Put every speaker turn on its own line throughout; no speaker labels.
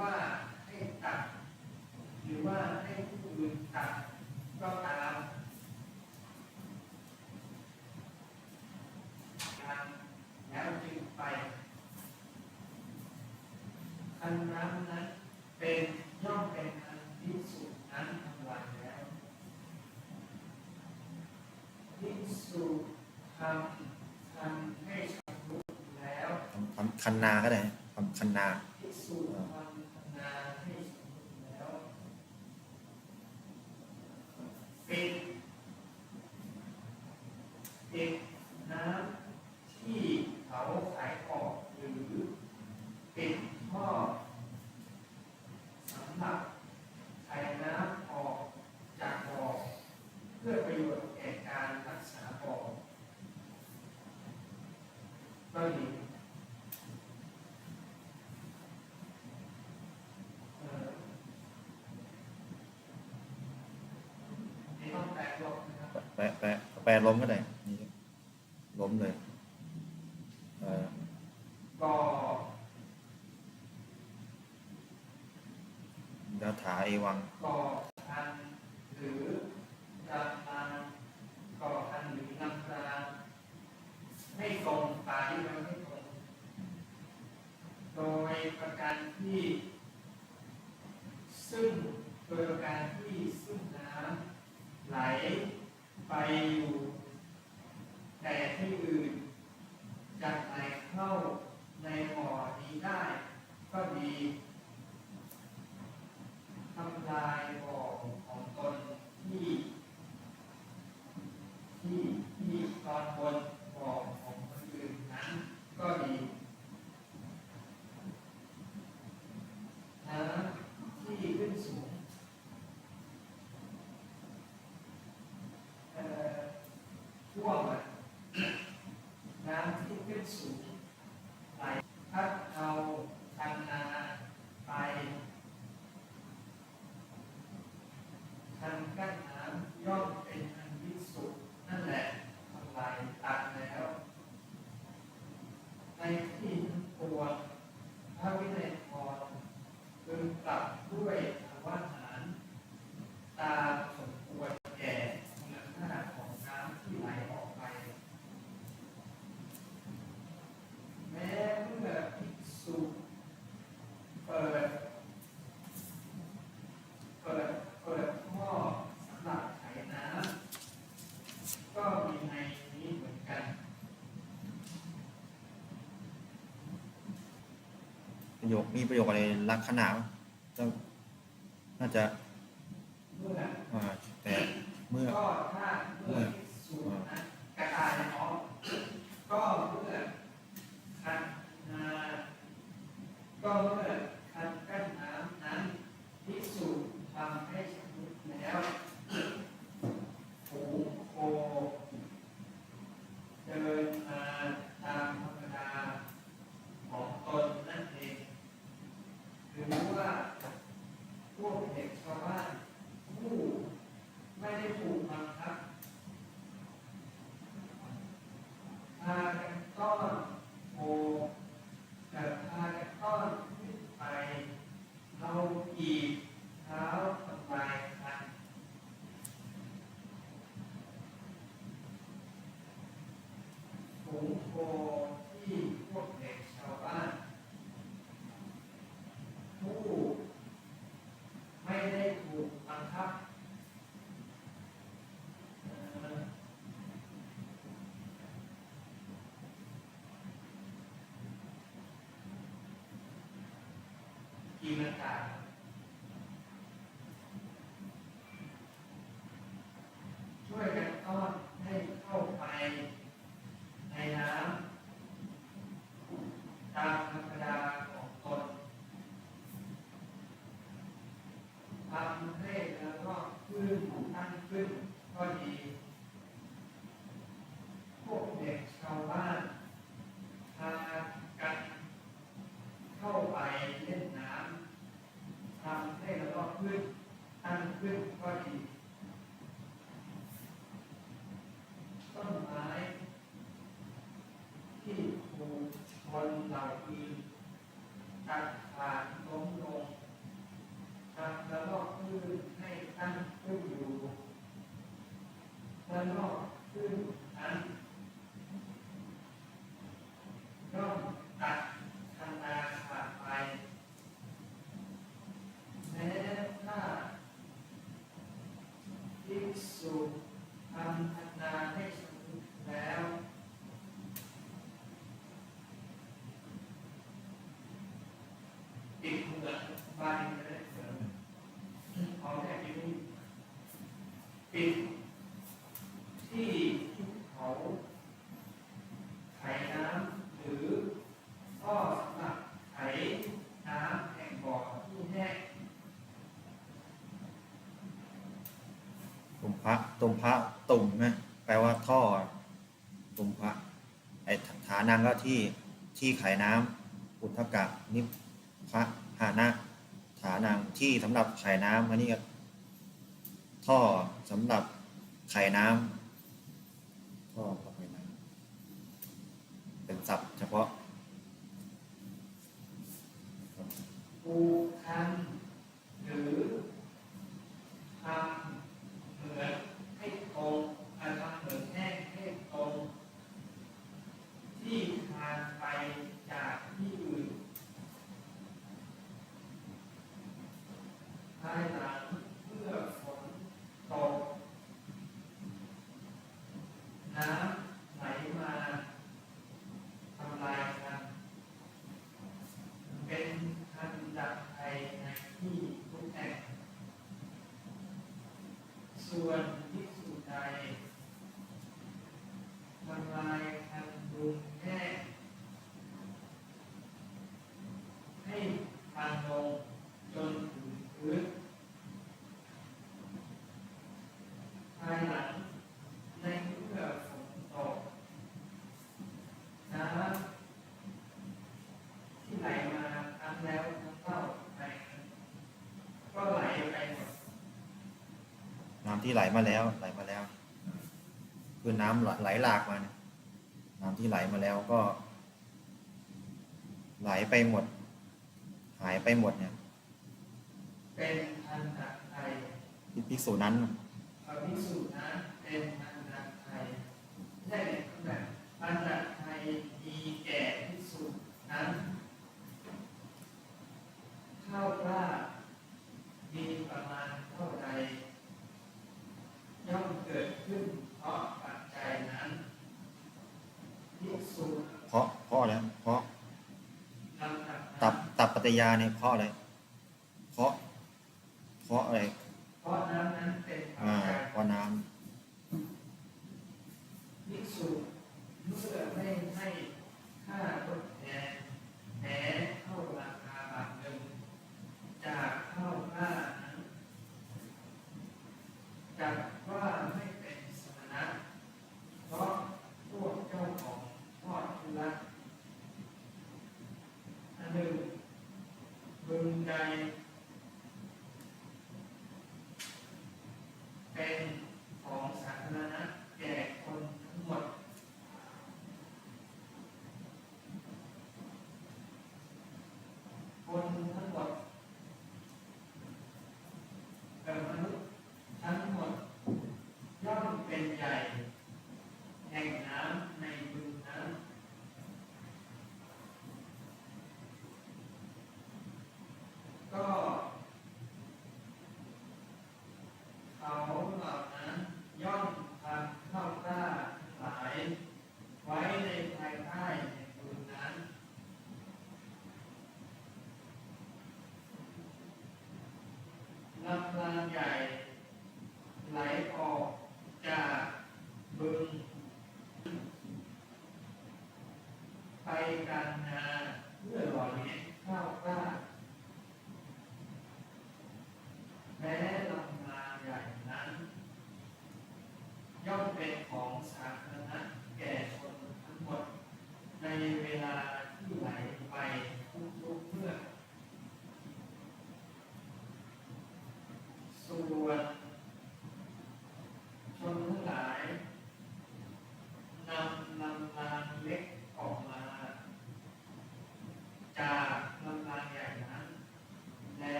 ว่าให้ตัดหรือว่าให้ผู้อื่นตัดก็ตามแล้วจึงไปอันนั้นนั้นเป็นย่อมเป็นอันที่สุดนั้นทำวันแล้วที่สุดทำทำให้ชำรุดแล้ว
คำคันนาก็ได้คำคันนา
เก็บน้ำที่เขาขายออกหรือเป็นข้อสำหรับใช้น้ำออกจากบ่อเพื่อประโยชน์แก่การรักษาบ่อก็ดีแป
ลแลมก็ได้ ยะถาเอวัง
ก่ออันหรือดำงนัก่ออันหรือนำราให้ตรงตายมันไม่ตรงโดยประการที่ ซึ่งโดยประการที่ซึ่งน้ำไหลไปอยู่ isso ยคมีประ
โยคอะไรลักษณะจะ
น่าจะแต่เมื่อเมื่อ Father, ทีมต่าง บ้านจะได้เสริมเอาแค่นี้ปิดที่เขาไขน้ำหรือท่อสำหรับไขน้ำแห่งบ่อที่แห้ง
ตุ่มพระตุ่มพระตุ่มนะแปลว่าท่อ ตุ่มพระไอ้ฐานังก็ที่ที่ไขน้ำอุทธกะนิพพระหานะ ฐานังที่สำหรับไขน้ำอันนี้ก็ท่อสำหรับไขน้ำท่อสำหรับน้ำเป็นศัพท์เฉพาะ
ปูคันหรือทำเหมือนให้ตรงอ่าทำเภายหลังเมื่อฝนตก น้ำไหลมาทำลายกัน เป็นคันดักภัยในที่ทุกแห่ง ส่วนที่สุดใดทำลายคันดุงแห้งให้พังลงจนถึงพื้นภายหลังในเมื่อฝนตก น้ำ ที่ไหลมาครั้งแล้วครั้งเล่าไปก็ไหลไปหมด
น้ำ ที่ไหลมาแล้วไหลมาแล้วคือน้ำไหลหลากมาเนี่ยน้ำที่ไหลมาแล้วก็ ไหลไปหมด หายไปหมดเนี่ย
เป็นพันธะไทย
ภิกษุนั้น
พระภิกษุนั้นเป็นพันธะไทยใช่ไหมแบบพันธะไทยมีแก่ภิกษุนั้นข้าวกล้ามีประมาณเท่าใด ย่อมเกิดขึ้นเพราะปัจจัยนั้นภิกษุ
เพราะเพราะอะไรเพราะ
ลำดับ
ตับตับปัตยาเนี่ยเพราะอะไรเพราะเพราะอะไร
เพราะน้ำนั้นเป็นปัจ
อ่า
จัย
เพราะน้
ภิกษุเมื่อไม่ให้ค่าทดแทนแม้เท่าราคาบาทหนึ่งจากเข้าค่านั้นจัดว่าไม่เป็นสมณะเพราะพวกเจ้าของทอดทุลักอันหนึ่ง บึงใด เป็นของสาธารณะแก่คนทั้งหมด คนทั้งหมดเอ่อมนุษย์ทั้งหมดย่อมเป็นใหญ่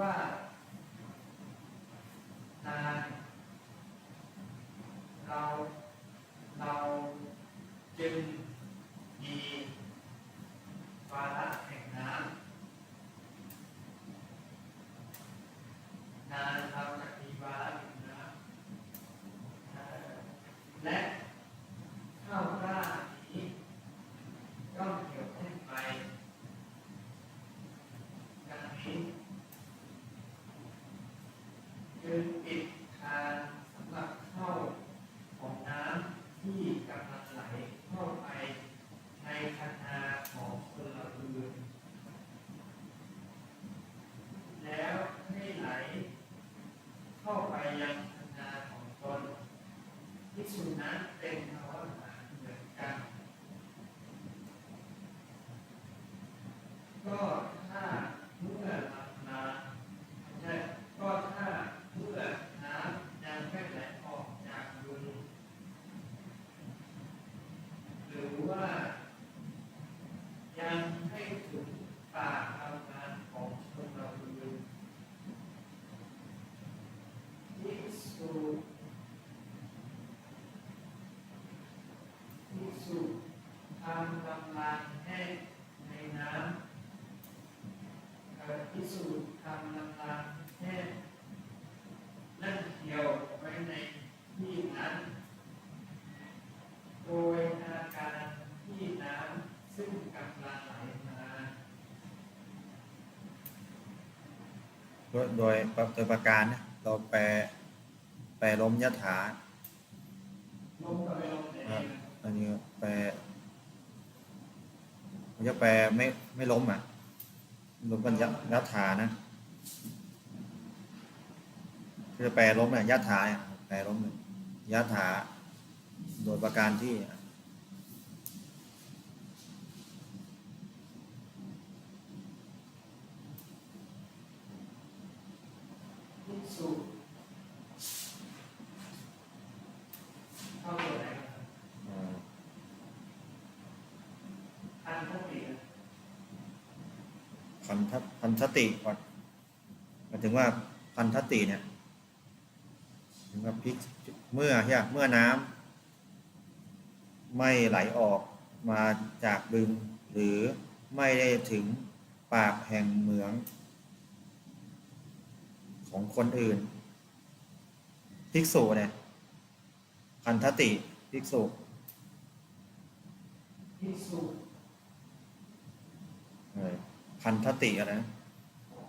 ว่านานเราเราจึงมีวาระแห่งน้ำนานเราจะมีวาระแห่งน้ำเอ่อและข้าวกล้านี้ย่อมเกี่ยวแห้งไปดังนี้จึงปิดทางสำหรับเข้าของน้ำที่กำลังไหลเข้าไปในคันนาของคนละอื่น แล้วให้ไหล เข้าไปยังคันนาของตนที่สุดนั้นเป็นภาวะหาเหมือนกัน ก็ถ้าเมื่อลำนาใช่ก็ถ้าเมื่อน้ำยังไม่ไหลออกจากบึงหรือว่า ยังให้ถึงปากลำนาของชนเราอื่นที่สุด ที่สุดทำกำลังแห้งในน้ำเอ่อที่สุดทำกำลังแห้งนั่นเกี่ยวไว้ในที่นั้น โดยอาการที่น้ำซึ่งกำลังไหลมา
โดยโดยโดยประการนะเราแปลแปลล้มยถา
ลงกับไปลงไหน
อ่าอันนี้แปลมันจะแปลไม่ไม่ล้มอะ ล้มกันยะยถานะคือแปลล้มเนี่ยยถาแปลล้มเนี่ยยถาโดยประการที่
สุดเข้าตัวไหนครับ
เอ่อ
อันทั้งปีนะ
พั นธพันธติก่อนหมายถึงว่าพันธติเนี่ยถึงว่าพลิกเมื่อใช่ปะเมื่อน้ำไม่ไหลออกมาจากบึง หรือไม่ได้ถึงปากแห่งเหมือง ของคนอื่น ภิกษุเนี่ยพันธติภิกษุ
ที่สุด
เอ่อ พันธติอะไรนะ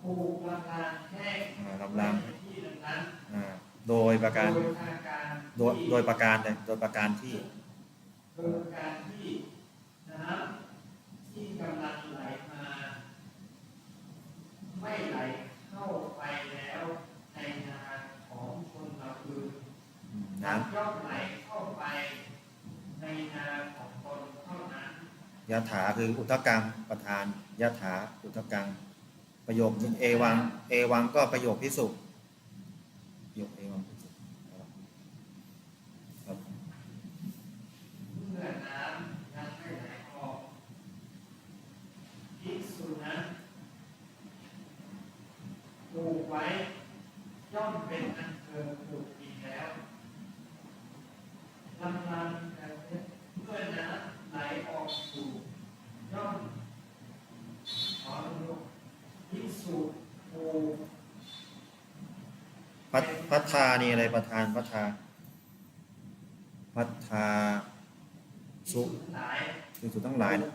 ผูกลำลางแห้ง
อ่าลำลาง
ไว้ในที่นั้น
อ่าโดยประ
ๆ
การ
โดยทางการ
โดย โดยประการเลยโดยประการที่
โดยการที่น้ำที่กำลังไหลมา ไม่ไหลเข้าไปแล้วในนาของคนเราอื่น
น้
ย่อมไหลำ
ยถาคืออุทกังประธานยถาอุทกัง ประโยคเอวัง เอวังก็ประโยคพิสุประโยคเอวังพิสุครับ พัฒานี่อะไรประธานพัฒาพัฒา
สุ
สุ
ทั้งหลาย
ภิกษุทั้งหลายนะ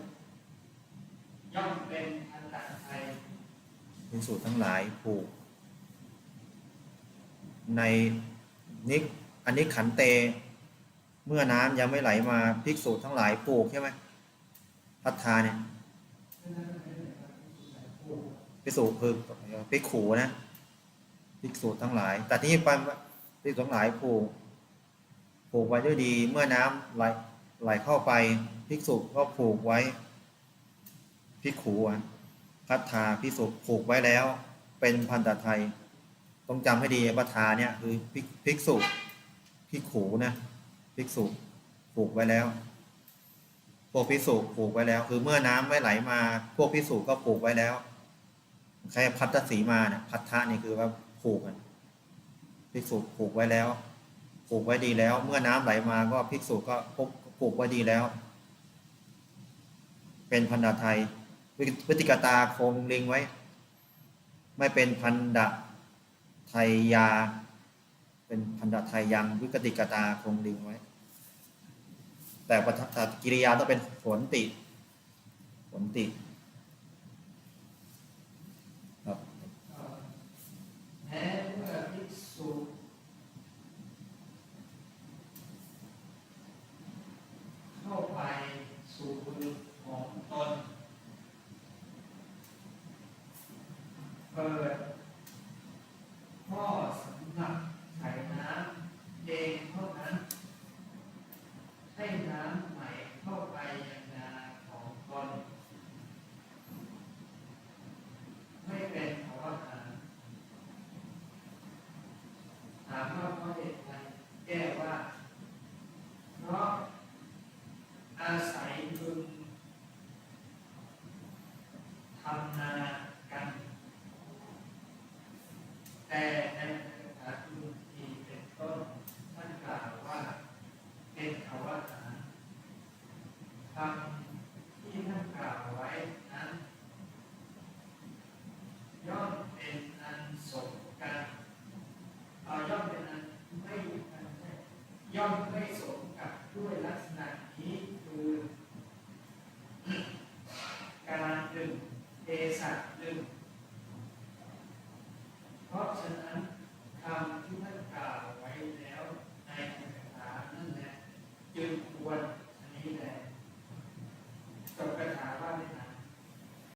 ย่อมเป็นอันตราย
ภิกษุทั้งหลายผูก ในนิกอันนี้ขันเต เมื่อน้ำยังไม่ไหลมาภิกษุทั้งหลายปลูกใช่ไหมพัฒาเนี่ยภิกษุคือภิกขุนะ ภิกษุทั้งหลายแต่ที่นี่ปันภิกษุทั้งหลายผูกผูกไว้ด้วยดี เมื่อน้ำไหลไหลเข้าไปภิกษุก็ผูกไว้ภิกขุอะพัฒาภิกษุผูกไว้แล้ว เป็นพันตะไทย ต้องจำให้ดีพัฒาเนี่ยคือภิกภิกษุภิกขุนะภิกษุผูกไว้แล้ว พวกภิกษุผูกไว้แล้ว คือเมื่อน้ำไม่ไหลมา พวกภิกษุก็ผูกไว้แล้ว ใครพัทธสีมาเนี่ยพัทธะนี่คือว่า ผูกภิกษุผูกไว้แล้ว ผูกไว้ดีแล้ว เมื่อน้ำไหลมาก็ภิกษุก็ผูกไว้ดีแล้ว เป็นพันดาไทยวิติกตาคงลิงไว้ ไม่เป็นพันดะไทยยา เป็นพันดะไทยยังวิกติกตาคงลิงไว้ แต่ปฏิกิริยาต้องเป็นผลติผลติ ครับ
แม้เมื่อภิกษุเข้าไปสู่บุญของตน เปิดข้อสำหรับไถ่น้ำเองเท่านั้น ให้น้ำใหม่เข้าไปยังนาของตน ไม่เป็นภาวะหารถามว่าเพราะเหตุใดแก้ว่า เพราะอาศัยบุญทำนากัน แต่ในคาถาจุลทีเป็นต้นท่านกล่าวว่า เป็นภาวะหาร ค